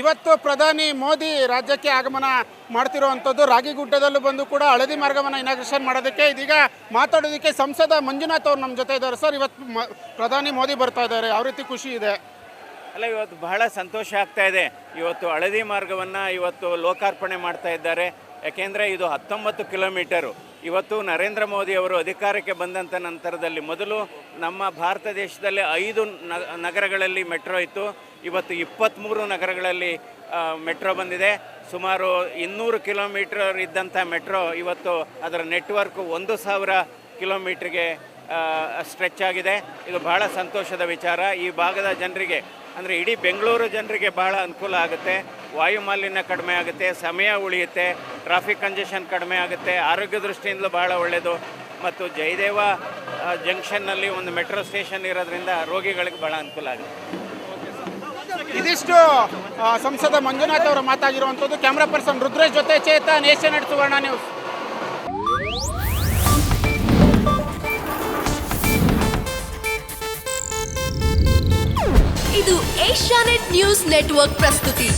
ಇವತ್ತು ಪ್ರಧಾನಿ ಮೋದಿ ರಾಜ್ಯಕ್ಕೆ ಆಗಮನ ಮಾಡ್ತಿರುವಂಥದ್ದು ರಾಗಿಗುಡ್ಡದಲ್ಲೂ ಬಂದು ಕೂಡ ಹಳದಿ ಮಾರ್ಗವನ್ನು ಇನಾಗ್ರೇಷನ್ ಮಾಡೋದಕ್ಕೆ. ಇದೀಗ ಮಾತಾಡೋದಕ್ಕೆ ಸಂಸದ ಮಂಜುನಾಥ್ ಅವರು ನಮ್ಮ ಜೊತೆ ಇದ್ದಾರೆ. ಸರ್, ಇವತ್ತು ಪ್ರಧಾನಿ ಮೋದಿ ಬರ್ತಾ ಇದ್ದಾರೆ. ಯಾವ ರೀತಿ ಖುಷಿ ಇದೆ? ಅಲ್ಲ, ಇವತ್ತು ಬಹಳ ಸಂತೋಷ ಆಗ್ತಾ ಇದೆ. ಇವತ್ತು ಹಳದಿ ಮಾರ್ಗವನ್ನು ಇವತ್ತು ಲೋಕಾರ್ಪಣೆ ಮಾಡ್ತಾ ಇದ್ದಾರೆ. ಯಾಕೆಂದರೆ ಇದು ಹತ್ತೊಂಬತ್ತು ಕಿಲೋಮೀಟರು. ಇವತ್ತು ನರೇಂದ್ರ ಮೋದಿ ಅವರು ಅಧಿಕಾರಕ್ಕೆ ಬಂದಂಥ ನಂತರದಲ್ಲಿ ಮೊದಲು ನಮ್ಮ ಭಾರತ ದೇಶದಲ್ಲಿ ಐದು ನಗರಗಳಲ್ಲಿ ಮೆಟ್ರೋ ಇತ್ತು. ಇವತ್ತು ಇಪ್ಪತ್ತ್ಮೂರು ನಗರಗಳಲ್ಲಿ ಮೆಟ್ರೋ ಬಂದಿದೆ. ಸುಮಾರು ಇನ್ನೂರು ಕಿಲೋಮೀಟರ್ ಇದ್ದಂಥ ಮೆಟ್ರೋ ಇವತ್ತು ಅದರ ನೆಟ್ವರ್ಕ್ ಒಂದು ಸಾವಿರ ಕಿಲೋಮೀಟ್ರಿಗೆ ಸ್ಟ್ರೆಚ್ ಆಗಿದೆ. ಇದು ಬಹಳ ಸಂತೋಷದ ವಿಚಾರ. ಈ ಭಾಗದ ಜನರಿಗೆ, ಅಂದರೆ ಇಡೀ ಬೆಂಗಳೂರು ಜನರಿಗೆ ಬಹಳ ಅನುಕೂಲ ಆಗುತ್ತೆ. ವಾಯು ಮಾಲಿನ್ಯ ಕಡಿಮೆ ಆಗುತ್ತೆ, ಸಮಯ ಉಳಿಯುತ್ತೆ, ಟ್ರಾಫಿಕ್ ಕಂಜೆಷನ್ ಕಡಿಮೆ ಆಗುತ್ತೆ, ಆರೋಗ್ಯ ದೃಷ್ಟಿಯಿಂದಲೂ ಬಹಳ ಒಳ್ಳೆಯದು ಮತ್ತು ಜಯದೇವ ಜಂಕ್ಷನ್ನಲ್ಲಿ ಒಂದು ಮೆಟ್ರೋ ಸ್ಟೇಷನ್ ಇರೋದ್ರಿಂದ ರೋಗಿಗಳಿಗೆ ಭಾಳ ಅನುಕೂಲ ಆಗುತ್ತೆ. ಇದಿಷ್ಟು ಸಂಸದ ಮಂಜುನಾಥ್ ಅವರು ಮಾತಾಗಿರುವಂಥದ್ದು. ಕ್ಯಾಮ್ರಾ ಪರ್ಸನ್ ರುದ್ರೇಶ್ ಜೊತೆ Chetan nation net Suvarna news. ಇದು ಏಷ್ಯಾನೆಟ್ ನ್ಯೂಸ್ ನೆಟ್ವರ್ಕ್ ಪ್ರಸ್ತುತಿ.